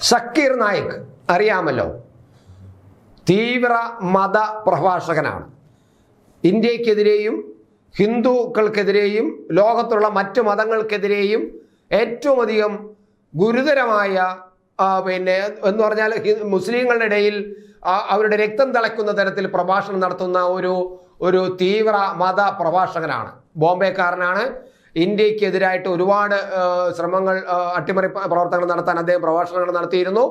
സക്കീർ നായിക് അറിയാമല്ലോ. തീവ്ര മത പ്രഭാഷകനാണ്. ഇന്ത്യക്കെതിരെയും ഹിന്ദുക്കൾക്കെതിരെയും ലോകത്തുള്ള മറ്റു മതങ്ങൾക്കെതിരെയും ഏറ്റവും അധികം ഗുരുതരമായ പിന്നെ എന്ന് പറഞ്ഞാൽ മുസ്ലിങ്ങളുടെ ഇടയിൽ അവരുടെ രക്തം തിളയ്ക്കുന്ന തരത്തിൽ പ്രഭാഷണം നടത്തുന്ന ഒരു ഒരു തീവ്ര മത പ്രഭാഷകനാണ്. ബോംബെക്കാരനാണ്. ഇന്ത്യക്കെതിരായിട്ട് ഒരുപാട് ശ്രമങ്ങൾ അട്ടിമറി പ്രവർത്തനങ്ങൾ നടത്താൻ അദ്ദേഹം പ്രഭാഷണങ്ങൾ നടത്തിയിരുന്നു.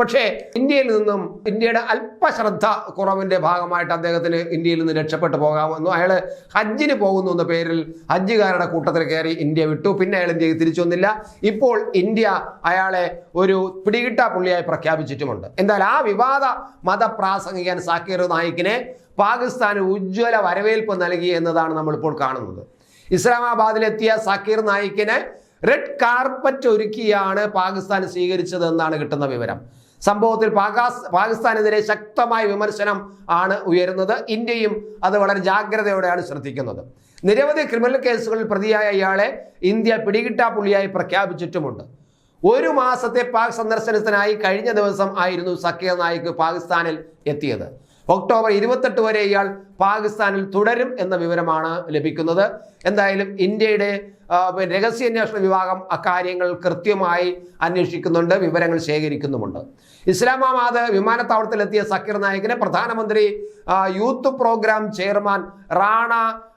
പക്ഷേ ഇന്ത്യയിൽ നിന്നും ഇന്ത്യയുടെ അല്പശ്രദ്ധ കുറവിന്റെ ഭാഗമായിട്ട് അദ്ദേഹത്തിന് ഇന്ത്യയിൽ നിന്ന് രക്ഷപ്പെട്ടു പോകാമെന്നു. അയാൾ ഹജ്ജിന് പോകുന്നു എന്ന പേരിൽ ഹജ്ജുകാരുടെ കൂട്ടത്തിൽ കയറി ഇന്ത്യ വിട്ടു. പിന്നെ അയാൾ ഇന്ത്യയ്ക്ക് തിരിച്ചു വന്നില്ല. ഇപ്പോൾ ഇന്ത്യ അയാളെ ഒരു പിടികിട്ടാ പുള്ളിയായി പ്രഖ്യാപിച്ചിട്ടുമുണ്ട്. എന്നാൽ ആ വിവാദ മതപ്രാസംഗികൻ സാക്കിർ നായിക്കിനെ പാകിസ്ഥാന് ഉജ്ജ്വല വരവേൽപ്പ് നൽകി എന്നതാണ് നമ്മളിപ്പോൾ കാണുന്നത്. ഇസ്ലാമാബാദിലെത്തിയ സക്കീർ നായിക്കിനെ റെഡ് കാർപ്പറ്റ് ഒരുക്കിയാണ് പാകിസ്ഥാൻ സ്വീകരിച്ചത് എന്നാണ് കിട്ടുന്ന വിവരം. സംഭവത്തിൽ പാകാസ് പാകിസ്ഥാനെതിരെ ശക്തമായ വിമർശനം ആണ് ഉയരുന്നത്. ഇന്ത്യയും അത് വളരെ ജാഗ്രതയോടെയാണ് ശ്രദ്ധിക്കുന്നത്. നിരവധി ക്രിമിനൽ കേസുകളിൽ പ്രതിയായ ഇയാളെ ഇന്ത്യ പിടികിട്ടാ പുള്ളിയായി പ്രഖ്യാപിച്ചിട്ടുമുണ്ട്. ഒരു മാസത്തെ പാക് സന്ദർശനത്തിനായി കഴിഞ്ഞ ദിവസം ആയിരുന്നു സക്കീർ നായിക് പാകിസ്ഥാനിൽ എത്തിയത്. ഒക്ടോബർ ഇരുപത്തെട്ട് വരെ ഇയാൾ പാകിസ്ഥാനിൽ തുടരും എന്ന വിവരമാണ് ലഭിക്കുന്നത്. എന്തായാലും ഇന്ത്യയുടെ രഹസ്യാന്വേഷണ വിഭാഗം അക്കാര്യങ്ങൾ കൃത്യമായി അന്വേഷിക്കുന്നുണ്ട് വിവരങ്ങൾ ശേഖരിക്കുന്നുമുണ്ട്. ഇസ്ലാമാബാദ് വിമാനത്താവളത്തിലെത്തിയ സക്കീർ നായിക്കിനെ പ്രധാനമന്ത്രി youth programme chairman Rana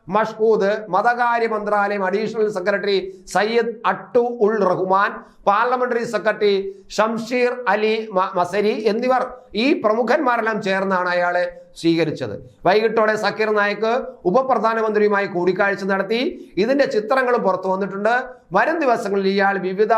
Mashhood മതകാര്യ മന്ത്രാലയം additional secretary Syed Atta ul Rahman parliamentary secretary Shamsheer Ali Mazari എന്നിവർ ഈ പ്രമുഖന്മാരെല്ലാം ചേർന്നാണ് അയാളെ സ്വീകരിച്ചത്. വൈകിട്ടോടെ സക്കീർ നായിക്ക് ഉപപ്രധാനമന്ത്രിയുമായി കൂടിക്കാഴ്ച നടത്തി. ഇതിന്റെ ചിത്രങ്ങളും പുറത്തു വന്നിട്ടുണ്ട്. വരും ദിവസങ്ങളിൽ ഇയാൾ വിവിധ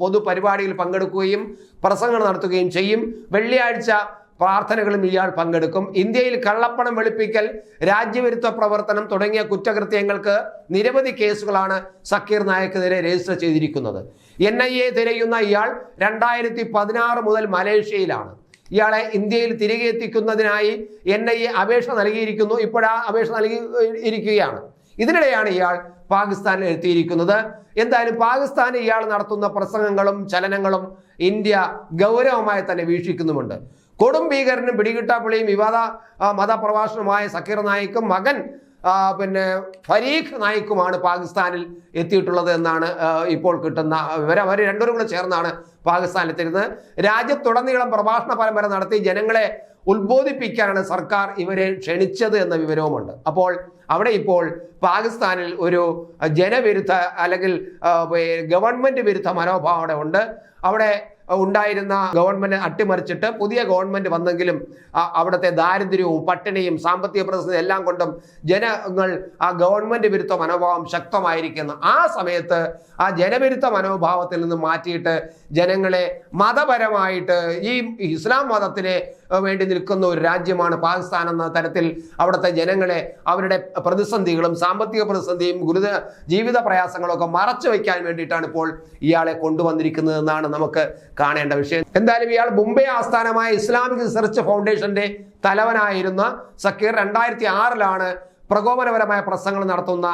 പൊതുപരിപാടിയിൽ പങ്കെടുക്കുകയും പ്രസംഗങ്ങൾ നടത്തുകയും ചെയ്യും. വെള്ളിയാഴ്ച പ്രാർത്ഥനകളും ഇയാൾ പങ്കെടുക്കും. ഇന്ത്യയിൽ കള്ളപ്പണം വെളുപ്പിക്കൽ രാജ്യവിരുദ്ധ പ്രവർത്തനം തുടങ്ങിയ കുറ്റകൃത്യങ്ങൾക്ക് നിരവധി കേസുകളാണ് സക്കീർ നായക്കെതിരെ രജിസ്റ്റർ ചെയ്തിരിക്കുന്നത്. എൻ ഐ എ തിരയുന്ന ഇയാൾ രണ്ടായിരത്തി പതിനാറ് മുതൽ മലേഷ്യയിലാണ്. ഇയാളെ ഇന്ത്യയിൽ തിരികെ എത്തിക്കുന്നതിനായി എൻ ഐ എ അപേക്ഷ നൽകിയിരിക്കുന്നു. ഇപ്പോഴാ അപേക്ഷ നൽകി ഇരിക്കുകയാണ്. ഇതിനിടെയാണ് ഇയാൾ പാകിസ്ഥാനിൽ എത്തിയിരിക്കുന്നത്. എന്തായാലും പാകിസ്ഥാൻ ഇയാൾ നടത്തുന്ന പ്രസംഗങ്ങളും ചലനങ്ങളും ഇന്ത്യ ഗൗരവമായി തന്നെ വീക്ഷിക്കുന്നുമുണ്ട്. കൊടും ഭീകരനും പിടികിട്ടാപ്പുള്ളിയും വിവാദ മതപ്രഭാഷണമായ സക്കീർ നായിക്കും മകൻ പിന്നെ ഫരീഖ് നായിക്കുമാണ് പാകിസ്ഥാനിൽ എത്തിയിട്ടുള്ളത് എന്നാണ് ഇപ്പോൾ കിട്ടുന്ന വിവരം. അവർ രണ്ടുപേരും കൂടെ ചേർന്നാണ് പാകിസ്ഥാനിൽ എത്തിയിരുന്നത്. രാജ്യത്തുടനീളം പ്രഭാഷണ പരമ്പര നടത്തി ജനങ്ങളെ ഉത്ബോധിപ്പിക്കാനാണ് സർക്കാർ ഇവരെ ക്ഷണിച്ചത് എന്ന വിവരവുമുണ്ട്. അപ്പോൾ അവിടെ ഇപ്പോൾ പാകിസ്ഥാനിൽ ഒരു ജനവിരുദ്ധ അല്ലെങ്കിൽ ഗവൺമെന്റ് വിരുദ്ധ മനോഭാവം അവിടെ ഉണ്ട്. അവിടെ ഉണ്ടായിരുന്ന ഗവൺമെന്റ് അട്ടിമറിച്ചിട്ട് പുതിയ ഗവൺമെന്റ് വന്നെങ്കിലും അവിടുത്തെ ദാരിദ്ര്യവും പട്ടിണിയും സാമ്പത്തിക പ്രതിസന്ധി എല്ലാം കൊണ്ടും ജനങ്ങൾ ആ ഗവൺമെന്റ് വിരുദ്ധ മനോഭാവം ശക്തമായിരിക്കുന്ന ആ സമയത്ത് ആ ജനവിരുദ്ധ മനോഭാവത്തിൽ നിന്ന് മാറ്റിയിട്ട് ജനങ്ങളെ മതപരമായിട്ട് ഈ ഇസ്ലാം മതത്തിനെ ഏഹ്, വേണ്ടി നിൽക്കുന്ന ഒരു രാജ്യമാണ് പാകിസ്ഥാൻ എന്ന തരത്തിൽ അവിടുത്തെ ജനങ്ങളെ അവരുടെ പ്രതിസന്ധികളും സാമ്പത്തിക പ്രതിസന്ധിയും ഗുരുത ജീവിത പ്രയാസങ്ങളൊക്കെ മറച്ചു വയ്ക്കാൻ വേണ്ടിയിട്ടാണ് ഇപ്പോൾ ഇയാളെ കൊണ്ടുവന്നിരിക്കുന്നതെന്നാണ് നമുക്ക് കാണേണ്ട വിഷയം. എന്തായാലും ഇയാൾ മുംബൈ ആസ്ഥാനമായ ഇസ്ലാമിക് റിസർച്ച് ഫൗണ്ടേഷന്റെ തലവനായിരുന്ന സക്കീർ രണ്ടായിരത്തി ആറിലാണ് പ്രകോപനപരമായ പ്രസംഗങ്ങൾ നടത്തുന്ന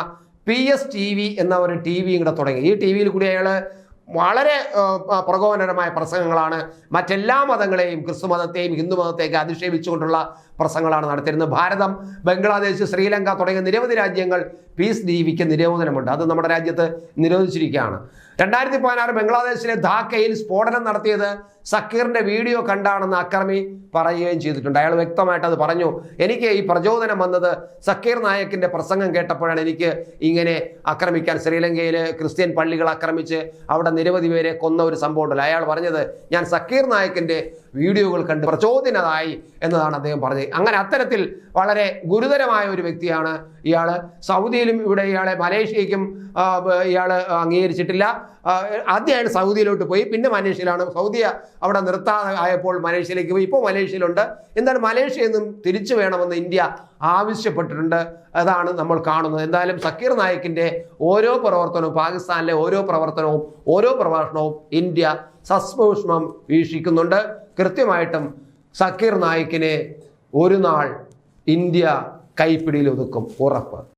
പി എസ് ടി വി എന്ന ഒരു ടി വി കൂടെ തുടങ്ങി. ഈ ടി വിയിൽ കൂടി അയാൾ വളരെ പ്രകോപനപരമായ പ്രസംഗങ്ങളാണ് മറ്റെല്ലാ മതങ്ങളെയും ക്രിസ്തു മതത്തെയും ഹിന്ദു മതത്തെയൊക്കെ അധിക്ഷേപിച്ചുകൊണ്ടുള്ള പ്രസംഗങ്ങളാണ് നടത്തിയിരുന്നത്. ഭാരതം ബംഗ്ലാദേശ് ശ്രീലങ്ക തുടങ്ങിയ നിരവധി രാജ്യങ്ങൾ പീസ് ടിവിക്ക് നിരോധനമുണ്ട്. അത് നമ്മുടെ രാജ്യത്ത് നിരോധിച്ചിരിക്കുകയാണ്. രണ്ടായിരത്തി പതിനാറ് ബംഗ്ലാദേശിലെ ധാക്കയിൽ സ്ഫോടനം നടത്തിയത് സക്കീറിന്റെ വീഡിയോ കണ്ടാണെന്ന് അക്രമി പറയുകയും ചെയ്തിട്ടുണ്ട്. അയാൾ വ്യക്തമായിട്ട് അത് പറഞ്ഞു. എനിക്ക് ഈ പ്രചോദനം വന്നത് സക്കീർ നായക്കിന്റെ പ്രസംഗം കേട്ടപ്പോഴാണ് എനിക്ക് ഇങ്ങനെ ആക്രമിക്കാൻ ശ്രീലങ്കയിലെ ക്രിസ്ത്യൻ പള്ളികൾ ആക്രമിച്ച് അവിടെ നിരവധി പേരെ കൊന്ന ഒരു സംഭവം ഉണ്ടല്ലോ. അയാൾ പറഞ്ഞത് ഞാൻ സക്കീർ നായക്കിന്റെ വീഡിയോകൾ കണ്ട് പ്രചോദനതായി എന്നതാണ് അദ്ദേഹം പറഞ്ഞത്. അങ്ങനെ അത്തരത്തിൽ വളരെ ഗുരുതരമായ ഒരു വ്യക്തിയാണ് ഇയാൾ സൗദിയിലും ഇവിടെ ഇയാളെ മലേഷ്യയ്ക്കും ഇയാൾ അംഗീകരിച്ചിട്ടില്ല. ആ, ആദ്യം സൗദിയിലോട്ട് പോയി പിന്നെ മലേഷ്യയിലാണ്. സൗദി അവിടെ നിർത്താതെ ആയപ്പോൾ മലേഷ്യയിലേക്ക് പോയി. ഇപ്പോൾ മലേഷ്യയിലുണ്ട്. എന്തായാലും മലേഷ്യ നിന്നും തിരിച്ചു വേണമെന്ന് ഇന്ത്യ ആവശ്യപ്പെട്ടിട്ടുണ്ട്. അതാണ് നമ്മൾ കാണുന്നത്. എന്തായാലും സക്കീർ നായിക്കിന്റെ ഓരോ പ്രവർത്തനവും പാകിസ്ഥാനിലെ ഓരോ പ്രവർത്തനവും ഓരോ പ്രഭാഷണവും ഇന്ത്യ സസ്മൂഷ്മം വീക്ഷിക്കുന്നുണ്ട്. കൃത്യമായിട്ടും സക്കീർ നായിക്കിനെ ഒരു നാൾ ഇന്ത്യ കൈപ്പിടിയിൽ ഒതുക്കും. ഉറപ്പ്.